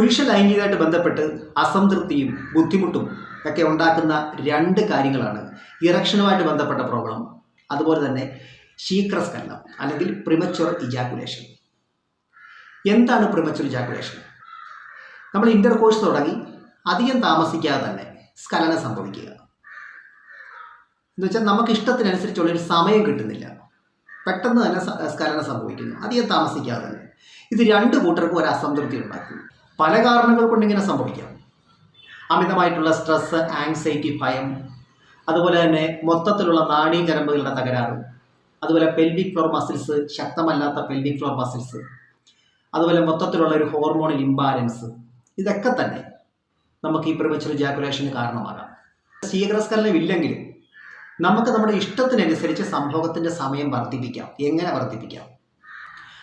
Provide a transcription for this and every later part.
പുരുഷ ലൈംഗികമായിട്ട് ബന്ധപ്പെട്ട് അസംതൃപ്തിയും ബുദ്ധിമുട്ടും ഒക്കെ ഉണ്ടാക്കുന്ന രണ്ട് കാര്യങ്ങളാണ് ഇറക്ഷനുമായിട്ട് ബന്ധപ്പെട്ട പ്രോബ്ലം. അതുപോലെ തന്നെ ശീക്രസ്കലനം അല്ലെങ്കിൽ പ്രിമച്വർ ഇജാക്കുലേഷൻ എന്താണ് പ്രിമച്വർ ഇജാക്കുലേഷൻ നമ്മൾ ഇന്റർകോഴ്സ് തുടങ്ങി അധികം താമസിക്കാതെ തന്നെ സ്കലനം സംഭവിക്കുക. എന്ന് വെച്ചാൽ നമുക്ക് ഇഷ്ടത്തിനനുസരിച്ചുള്ള ഒരു സമയം കിട്ടുന്നില്ല. പെട്ടെന്ന് തന്നെ സ്കലനം സംഭവിക്കുന്നു. അധികം താമസിക്കാതെ തന്നെ. ഇത് രണ്ട് കൂട്ടർക്കും ഒരു അസംതൃപ്തി ഉണ്ടാക്കും പല കാരണങ്ങൾ കൊണ്ട് ഇങ്ങനെ സംഭവിക്കാം. അമിതമായിട്ടുള്ള സ്ട്രെസ് ആങ്സൈറ്റി ഭയം അതുപോലെ തന്നെ മൊത്തത്തിലുള്ള നാഡീകരമ്പുകളുടെ തകരാറ് അതുപോലെ പെൽവിക് ഫ്ലോർ മസിൽസ് ശക്തമല്ലാത്ത പെൽവിക് ഫ്ലോർ മസിൽസ് അതുപോലെ മൊത്തത്തിലുള്ള ഒരു ഹോർമോൺ ഇംബാലൻസ് ഇതൊക്കെ തന്നെ നമുക്ക് ഈ പ്രിമച്ചുർ ജാക്കുലേഷന് കാരണമാകാം. ശീഘ്രസ്ഖലനം ഇല്ലെങ്കിലും നമുക്ക് നമ്മുടെ ഇഷ്ടത്തിനനുസരിച്ച് സംഭവത്തിന്റെ സമയം വർദ്ധിപ്പിക്കാം. എങ്ങനെ വർദ്ധിപ്പിക്കാം?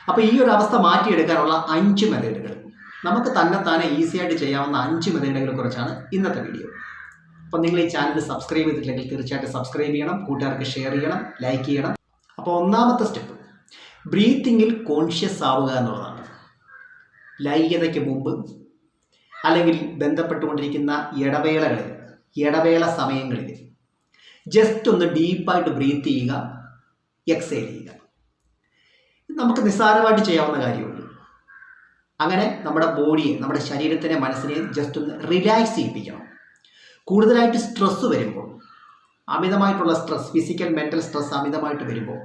അപ്പോൾ ഈ ഒരു അവസ്ഥ മാറ്റിയെടുക്കാനുള്ള അഞ്ച് മെത്തേഡുകൾ നമുക്ക് തന്നെ തന്നെ ഈസി ആയിട്ട് ചെയ്യാവുന്ന അഞ്ച് മെത്തേഡുകളെ കുറിച്ചാണ് ഇന്നത്തെ വീഡിയോ അപ്പോൾ നിങ്ങൾ ഈ ചാനൽ സബ്സ്ക്രൈബ് ചെയ്തിട്ടില്ലെങ്കിൽ തീർച്ചയായിട്ടും സബ്സ്ക്രൈബ് ചെയ്യണം കൂട്ടുകാർക്ക് ഷെയർ ചെയ്യണം ലൈക്ക് ചെയ്യണം. അപ്പോൾ ഒന്നാമത്തെ സ്റ്റെപ്പ് ബ്രീത്തിങ്ങിൽ കോൺഷ്യസ് ആവുക എന്നുള്ളതാണ്. ലൈംഗികതയ്ക്ക് മുമ്പ് അല്ലെങ്കിൽ ബന്ധപ്പെട്ടുകൊണ്ടിരിക്കുന്ന ഇടവേളകളിൽ ഇടവേള സമയങ്ങളിൽ ജസ്റ്റ് ഒന്ന് ഡീപ്പായിട്ട് ബ്രീത്ത് ചെയ്യുക എക്സേൽ ചെയ്യുക. നമുക്ക് നിസ്സാരമായിട്ട് ചെയ്യാവുന്ന കാര്യമുള്ളൂ. അങ്ങനെ നമ്മുടെ ബോഡിയെ നമ്മുടെ ശരീരത്തിനെ മനസ്സിനെ ജസ്റ്റ് ഒന്ന് റിലാക്സ് ചെയ്യിപ്പിക്കണം. കൂടുതലായിട്ട് സ്ട്രെസ്സ് വരുമ്പോൾ അമിതമായിട്ടുള്ള സ്ട്രെസ് ഫിസിക്കൽ മെന്റൽ സ്ട്രെസ് അമിതമായിട്ട് വരുമ്പോൾ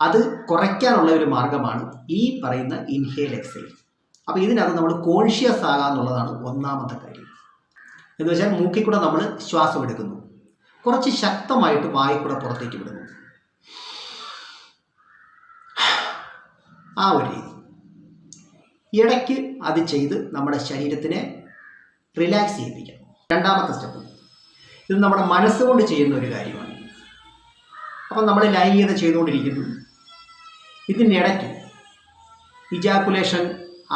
അത് കുറയ്ക്കാനുള്ള ഒരു മാർഗമാണ് ഈ പറയുന്ന ഇൻഹേൽ എക്സൈൽ അപ്പോൾ ഇതിനകത്ത് നമ്മൾ കോൺഷ്യസ് ആകുക എന്നുള്ളതാണ് ഒന്നാമത്തെ കാര്യം. എന്ന് വെച്ചാൽ മൂക്കിൽ കൂടെ നമ്മൾ ശ്വാസം എടുക്കുന്നു. കുറച്ച് ശക്തമായിട്ട് വായി കൂടെ പുറത്തേക്ക് വിടുന്നു. ആ ഒരു രീതി. ഇടയ്ക്ക് അത് ചെയ്ത് നമ്മുടെ ശരീരത്തിനെ റിലാക്സ് ചെയ്യിപ്പിക്കണം രണ്ടാമത്തെ സ്റ്റെപ്പ് ഇത് നമ്മുടെ മനസ്സുകൊണ്ട് ചെയ്യുന്ന ഒരു കാര്യമാണ്. അപ്പം നമ്മൾ ലൈംഗികത ചെയ്തുകൊണ്ടിരിക്കുന്നു ഇതിനിടയ്ക്ക് ഇജാക്കുലേഷൻ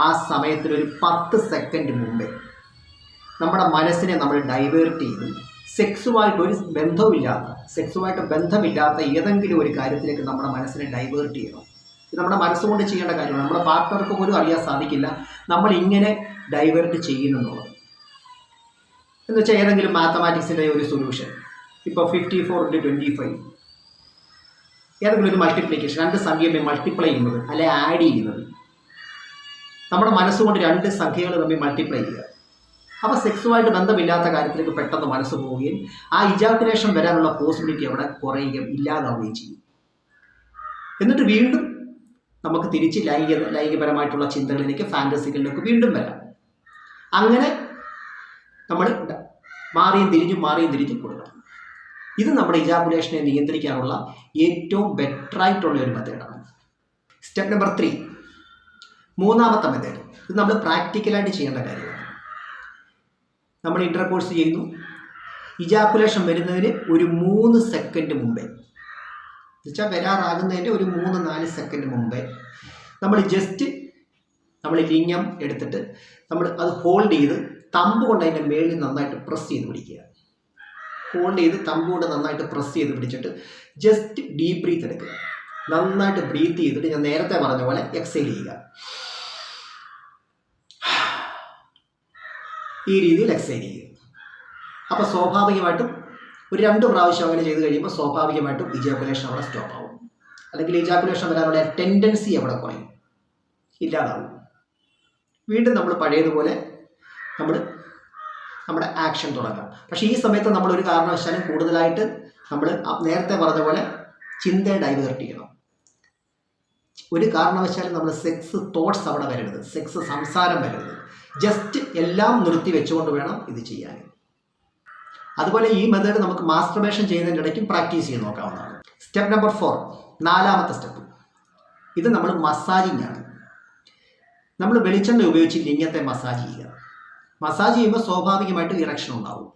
ആ സമയത്തിനൊരു പത്ത് സെക്കൻഡ് മുമ്പേ നമ്മുടെ മനസ്സിനെ നമ്മൾ ഡൈവേർട്ട് ചെയ്ത് സെക്സുമായിട്ട് ഒരു ബന്ധവുമില്ലാത്ത സെക്സുമായിട്ട് ബന്ധമില്ലാത്ത ഏതെങ്കിലും ഒരു കാര്യത്തിലേക്ക് നമ്മുടെ മനസ്സിനെ ഡൈവേർട്ട് ചെയ്യണം. നമ്മുടെ മനസ്സുകൊണ്ട് ചെയ്യേണ്ട കാര്യമാണ്. നമ്മുടെ പാർട്ട്ണർക്ക് പോലും അറിയാൻ സാധിക്കില്ല. നമ്മൾ ഇങ്ങനെ ഡൈവേർട്ട് ചെയ്യുന്നെന്നുള്ളത് എന്ന് വെച്ചാൽ ഏതെങ്കിലും മാത്തമാറ്റിക്സിന്റെ ഒരു സൊല്യൂഷൻ ഇപ്പോൾ fifty four into twenty five ഏതെങ്കിലും ഒരു മൾട്ടിപ്ലിക്കേഷൻ രണ്ട് സംഖ്യയെ മൾട്ടിപ്ലൈ ചെയ്യുന്നത് അല്ലെ ആഡ് ചെയ്യുന്നത്. നമ്മുടെ മനസ്സുകൊണ്ട് രണ്ട് സംഖ്യകൾ തമ്മിൽ മൾട്ടിപ്ലൈ ചെയ്യുക. അപ്പോൾ സെക്സുമായിട്ട് ബന്ധമില്ലാത്ത കാര്യത്തിലേക്ക് പെട്ടെന്ന് മനസ്സ് പോവുകയും ആ ഇജാക്കുലേഷൻ വരാനുള്ള പോസിബിലിറ്റി അവിടെ കുറയുകയും ഇല്ലാതാവുകയും ചെയ്യും. എന്നിട്ട് വീണ്ടും നമുക്ക് തിരിച്ച് ലൈംഗിക ലൈംഗികപരമായിട്ടുള്ള ചിന്തകളിലേക്ക് ഫാന്റസികളിലേക്ക് വീണ്ടും വരാം. അങ്ങനെ നമ്മൾ മാറിയും തിരിഞ്ഞും മാറിയും തിരിഞ്ഞും കൊടുക്കണം. ഇത് നമ്മുടെ ഇജാബുലേഷനെ നിയന്ത്രിക്കാനുള്ള ഏറ്റവും ബെറ്ററായിട്ടുള്ള ഒരു മെത്തേഡാണ് സ്റ്റെപ്പ് നമ്പർ ത്രീ മൂന്നാമത്തെ മെത്തേഡ് ഇത് നമ്മൾ പ്രാക്ടിക്കലായിട്ട് ചെയ്യേണ്ട കാര്യമാണ്. നമ്മൾ ഇന്റർകോഴ്സ് ചെയ്യുന്നു. ഇജാക്കുലേഷൻ വരുന്നതിന് ഒരു മൂന്ന് സെക്കൻഡ് മുമ്പേ. എന്നുവെച്ചാൽ വരാറാകുന്നതിന്റെ ഒരു മൂന്ന് നാല് സെക്കൻഡ് മുമ്പേ നമ്മൾ ജസ്റ്റ് നമ്മൾ ലിംഗം എടുത്തിട്ട് നമ്മൾ അത് ഹോൾഡ് ചെയ്ത് തമ്പ് കൊണ്ട് അതിന്റെ മേളിൽ നന്നായിട്ട് പ്രസ് ചെയ്ത് പിടിക്കുക. ഹോൾഡ് ചെയ്ത് തമ്പ് കൊണ്ട് നന്നായിട്ട് പ്രസ് ചെയ്ത് പിടിച്ചിട്ട് ജസ്റ്റ് ഡീപ് ബ്രീത്ത് എടുക്കുക. നന്നായിട്ട് ബ്രീത്ത് ചെയ്തിട്ട് ഞാൻ നേരത്തെ പറഞ്ഞ പോലെ എക്സൈൽ ചെയ്യുക. ഈ രീതിയിൽ എക്സൈൽ ചെയ്യുക. അപ്പോൾ സ്വാഭാവികമായിട്ടും ഒരു രണ്ട് പ്രാവശ്യം അങ്ങനെ ചെയ്ത് കഴിയുമ്പോൾ സ്വാഭാവികമായിട്ടും ഇജാക്കുലേഷൻ അവിടെ സ്റ്റോപ്പ് ആവും. അല്ലെങ്കിൽ ഇജാക്കുലേഷൻ വരാനുള്ള ടെൻഡൻസി അവിടെ കുറയും. ഇല്ലാതാവും. വീണ്ടും നമ്മൾ പഴയതുപോലെ നമ്മൾ നമ്മുടെ ആക്ഷൻ തുടങ്ങാം. പക്ഷേ ഈ സമയത്ത് നമ്മൾ ഒരു കാരണവശാലും കൂടുതലായിട്ട് നമ്മൾ നേരത്തെ പറഞ്ഞ പോലെ ചിന്തയെ ഡൈവേർട്ട് ചെയ്യണം. ഒരു കാരണവശാലും നമ്മൾ സെക്സ് തോട്ട്സ് അവിടെ വരരുത്. സെക്സ് സംസാരം വരരുത്. ജസ്റ്റ് എല്ലാം നിർത്തി വെച്ചുകൊണ്ട് വേണം ഇത് ചെയ്യാൻ. അതുപോലെ ഈ മെത്തേഡ് നമുക്ക് മാസ്റ്റർബേഷൻ ചെയ്യുന്നതിന്റെ ഇടയ്ക്കും പ്രാക്ടീസ് ചെയ്ത് നോക്കാവുന്നതാണ്. സ്റ്റെപ്പ് നമ്പർ ഫോർ നാലാമത്തെ സ്റ്റെപ്പ് ഇത് നമ്മൾ മസാജിങ് ആണ്. നമ്മൾ വെളിച്ചെണ്ണ ഉപയോഗിച്ച് ലിംഗത്തെ മസാജ് ചെയ്യുക. മസാജ് ചെയ്യുമ്പോൾ സ്വാഭാവികമായിട്ട് ഇറക്ഷൻ ഉണ്ടാവും.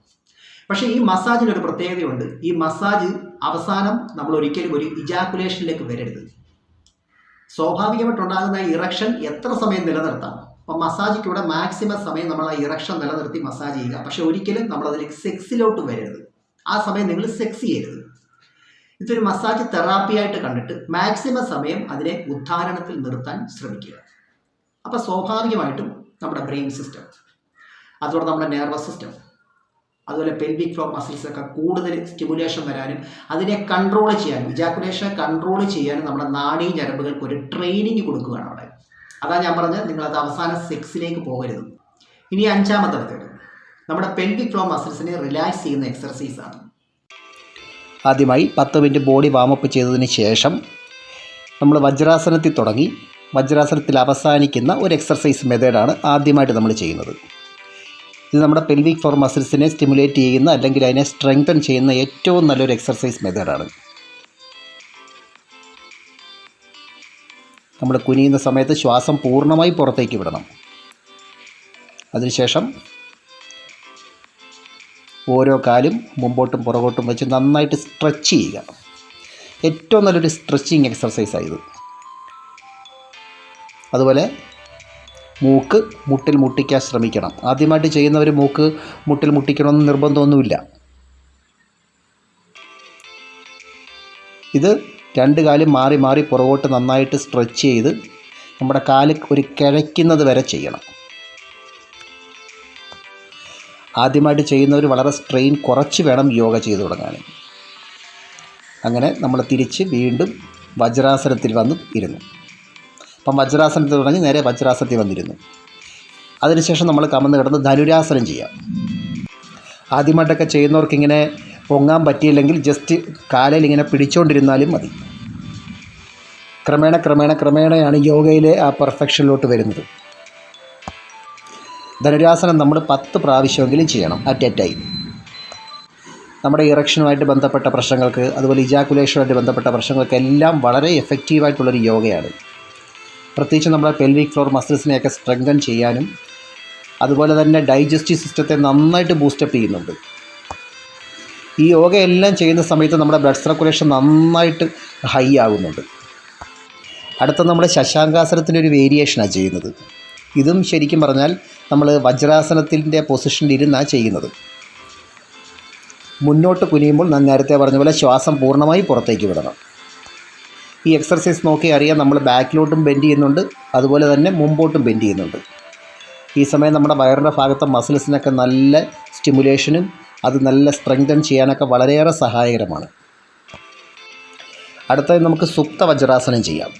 പക്ഷേ ഈ മസാജിന് ഒരു പ്രത്യേകതയുണ്ട്. ഈ മസാജ് അവസാനം നമ്മൾ ഒരിക്കലും ഒരു ഇജാക്കുലേഷനിലേക്ക് വരരുത്. സ്വാഭാവികമായിട്ടുണ്ടാകുന്ന ഇറക്ഷൻ എത്ര സമയം നിലനിർത്താം? അപ്പം മസാജിക്ക് ഇവിടെ മാക്സിമം സമയം നമ്മൾ ആ ഇറക്ഷൻ നിലനിർത്തി മസാജ് ചെയ്യുക. പക്ഷെ ഒരിക്കലും നമ്മൾ അതിൽ സെക്സിലോട്ട് വരരുത്. ആ സമയം നിങ്ങൾ സെക്സ് ചെയ്യരുത്. ഇതൊരു മസാജ് തെറാപ്പി ആയിട്ട് കണ്ടിട്ട് മാക്സിമം സമയം അതിനെ ഉദ്ധാരണത്തിൽ നിർത്താൻ ശ്രമിക്കുക. അപ്പോൾ സ്വാഭാവികമായിട്ടും നമ്മുടെ ബ്രെയിൻ സിസ്റ്റം അതുപോലെ നമ്മുടെ നെർവസ് സിസ്റ്റം അതുപോലെ പെൽവിക് ഫ്ലോ മസിൽസ് ഒക്കെ കൂടുതൽ സ്റ്റിമുലേഷൻ വരാനും അതിനെ കൺട്രോൾ ചെയ്യാനും ഇജാക്കുലേഷനെ കൺട്രോൾ ചെയ്യാനും നമ്മുടെ നാഡീ ഞരമ്പുകൾക്ക് ഒരു ട്രെയിനിങ് കൊടുക്കുകയാണ് അവിടെ. അതാ ഞാൻ പറഞ്ഞത് നിങ്ങളത് അവസാന സെക്സിലേക്ക് പോകരുത്. ഇനി അഞ്ചാമത്തെ മെത്തേഡ്. നമ്മുടെ പെൽവിക് ഫ്ലോ മസിൽസിനെ റിലാക്സ് ചെയ്യുന്ന എക്സർസൈസ് ആണ്. ആദ്യമായി പത്ത് മിനിറ്റ് ബോഡി വാമപ്പ് ചെയ്തതിന് ശേഷം നമ്മൾ വജ്രാസനത്തിൽ തുടങ്ങി. വജ്രാസനത്തിൽ അവസാനിക്കുന്ന ഒരു എക്സർസൈസ് മെത്തേഡാണ് ആദ്യമായിട്ട് നമ്മൾ ചെയ്യുന്നത്. ഇത് നമ്മുടെ പെൽവിക് ഫോർ മസിൽസിനെ സ്റ്റിമുലേറ്റ് ചെയ്യുന്ന അല്ലെങ്കിൽ അതിനെ സ്ട്രെങ്തൻ ചെയ്യുന്ന ഏറ്റവും നല്ലൊരു എക്സർസൈസ് മെത്തേഡാണ് നമ്മൾ കുനിയുന്ന സമയത്ത് ശ്വാസം പൂർണമായി പുറത്തേക്ക് വിടണം. അതിനുശേഷം ഓരോ കാലും മുമ്പോട്ടും പുറകോട്ടും വെച്ച് നന്നായിട്ട് സ്ട്രെച്ച് ചെയ്യുക. ഏറ്റവും നല്ലൊരു സ്ട്രെച്ചിങ് എക്സർസൈസാണ് ഇത്. അതുപോലെ മൂക്ക് മുട്ടിൽ മുട്ടിക്കാൻ ശ്രമിക്കണം. ആദ്യമായിട്ട് ചെയ്യുന്നവർ മൂക്ക് മുട്ടിൽ മുട്ടിക്കണമെന്ന് നിർബന്ധമൊന്നുമില്ല. ഇത് രണ്ട് കാലും മാറി മാറി പുറകോട്ട് നന്നായിട്ട് സ്ട്രെച്ച് ചെയ്ത് നമ്മുടെ കാൽ ഒരു കിഴയ്ക്കുന്നത് വരെ ചെയ്യണം. ആദ്യമായിട്ട് ചെയ്യുന്നവർ വളരെ സ്ട്രെയിൻ കുറച്ച് വേണം യോഗ ചെയ്തു തുടങ്ങാൻ. അങ്ങനെ നമ്മൾ തിരിച്ച് വീണ്ടും വജ്രാസനത്തിൽ വന്ന് ഇരുന്നു. അപ്പം വജ്രാസനത്തിൽ തുടങ്ങി നേരെ വജ്രാസനത്തിൽ വന്നിരുന്നു. അതിനുശേഷം നമ്മൾ കമന്ന് കിടന്ന് ധനുരാസനം ചെയ്യാം. ആദ്യമായിട്ടൊക്കെ ചെയ്യുന്നവർക്ക് ഇങ്ങനെ പൊങ്ങാൻ പറ്റിയില്ലെങ്കിൽ ജസ്റ്റ് കാലയിൽ ഇങ്ങനെ പിടിച്ചുകൊണ്ടിരുന്നാലും മതി. ക്രമേണ ക്രമേണ ക്രമേണയാണ് യോഗയിലെ ആ പെർഫെക്ഷനിലോട്ട് വരുന്നത്. ധനുരാസനം നമ്മൾ പത്ത് പ്രാവശ്യമെങ്കിലും ചെയ്യണം അറ്റ് എ ടൈം നമ്മുടെ ഇറക്ഷനുമായിട്ട് ബന്ധപ്പെട്ട പ്രശ്നങ്ങൾക്ക് അതുപോലെ ഇജാക്കുലേഷനുമായിട്ട് ബന്ധപ്പെട്ട പ്രശ്നങ്ങൾക്ക് എല്ലാം വളരെ എഫക്റ്റീവായിട്ടുള്ളൊരു യോഗയാണ്. പ്രത്യേകിച്ച് നമ്മുടെ പെൽവിക് ഫ്ലോർ മസിൽസിനെയൊക്കെ സ്ട്രെങ്തൻ ചെയ്യാനും അതുപോലെ തന്നെ ഡൈജസ്റ്റീവ് സിസ്റ്റത്തെ നന്നായിട്ട് ബൂസ്റ്റപ്പ് ചെയ്യുന്നുണ്ട്. ഈ യോഗ എല്ലാം ചെയ്യുന്ന സമയത്ത് നമ്മുടെ ബ്ലഡ് സർക്കുലേഷൻ നന്നായിട്ട് ഹൈ ആകുന്നുണ്ട്. അടുത്ത നമ്മൾ ശശാങ്കാസനത്തിന്റെ ഒരു വേരിയേഷനാണ് ചെയ്യുന്നത്. ഇതും ശരിക്കും പറഞ്ഞാൽ നമ്മൾ വജ്രാസനത്തിന്റെ പൊസിഷനിൽ ഇരുന്നാണ് ചെയ്യുന്നത്. മുന്നോട്ട് കുനിയുമ്പോൾ ഞാൻ നേരത്തെ പറഞ്ഞ പോലെ ശ്വാസം പൂർണമായി പുറത്തേക്ക് വിടണം. ഈ എക്സർസൈസ് നോക്കി അറിയാം നമ്മൾ ബാക്കിലോട്ടും ബെൻഡ് ചെയ്യുന്നുണ്ട് അതുപോലെ തന്നെ മുമ്പോട്ടും ബെൻഡ് ചെയ്യുന്നുണ്ട്. ഈ സമയം നമ്മുടെ വയറിന്റെ ഭാഗത്തെ മസിൽസിനൊക്കെ നല്ല സ്റ്റിമുലേഷനും അത് നല്ല സ്ട്രെങ്തൻ ചെയ്യാനൊക്കെ വളരെയേറെ സഹായകരമാണ്. അടുത്തത് നമുക്ക് സുപ്ത വജ്രാസനം ചെയ്യാം.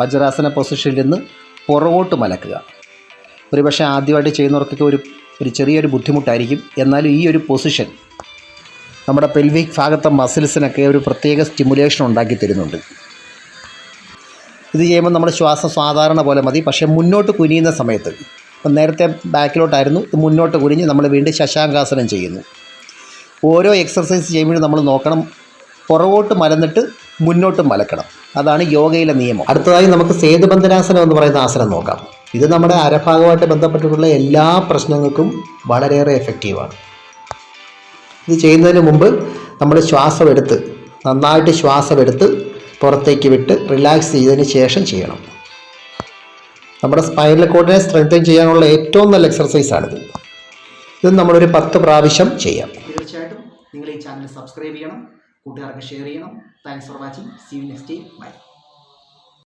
വജ്രാസന പൊസിഷനിൽ നിന്ന് പുറകോട്ട് മലക്കുക. ഒരുപക്ഷെ ആദ്യമായിട്ട് ചെയ്യുന്നവർക്കൊക്കെ ഒരു ഒരു ചെറിയൊരു ബുദ്ധിമുട്ടായിരിക്കും. എന്നാലും ഈ ഒരു പൊസിഷൻ നമ്മുടെ പെൽവിക് ഭാഗത്തെ മസിൽസിനൊക്കെ ഒരു പ്രത്യേക സ്റ്റിമുലേഷൻ ഉണ്ടാക്കി തരുന്നുണ്ട്. ഇത് ചെയ്യുമ്പോൾ നമ്മുടെ ശ്വാസം സാധാരണ പോലെ മതി. പക്ഷേ മുന്നോട്ട് കുനിയുന്ന സമയത്ത് നേരത്തെ ബാക്കിലോട്ടായിരുന്നു ഇത് മുന്നോട്ട് കുനിഞ്ഞ് നമ്മൾ വീണ്ടും ശശാങ്കാസനം ചെയ്യുന്നു. ഓരോ എക്സർസൈസ് ചെയ്യുമ്പോഴും നമ്മൾ നോക്കണം. പുറകോട്ട് മലന്നിട്ട് മുന്നോട്ട് മലക്കണം. അതാണ് യോഗയിലെ നിയമം. അടുത്തതായി നമുക്ക് സേതുബന്ധനാസനം എന്ന് പറയുന്ന ആസനം നോക്കാം. ഇത് നമ്മുടെ അരഭാഗമായിട്ട് ബന്ധപ്പെട്ടിട്ടുള്ള എല്ലാ പ്രശ്നങ്ങൾക്കും വളരെയേറെ എഫക്റ്റീവാണ് ഇത് ചെയ്യുന്നതിന് മുമ്പ് നമ്മൾ ശ്വാസം എടുത്ത് നന്നായിട്ട് ശ്വാസം എടുത്ത് പുറത്തേക്ക് വിട്ട് റിലാക്സ് ചെയ്തതിന് ശേഷം ചെയ്യണം. നമ്മുടെ സ്പൈനൽ കോഡിനെ സ്ട്രെങ്തൻ ചെയ്യാനുള്ള ഏറ്റവും നല്ല എക്സർസൈസാണിത് ഇത് നമ്മളൊരു പത്ത് പ്രാവശ്യം ചെയ്യാം. നിങ്ങൾ ഈ ചാനൽ സബ്സ്ക്രൈബ് ചെയ്യണം. കൂട്ടുകാർക്ക് ഷെയർ ചെയ്യണം. Thanks for watching see you next bye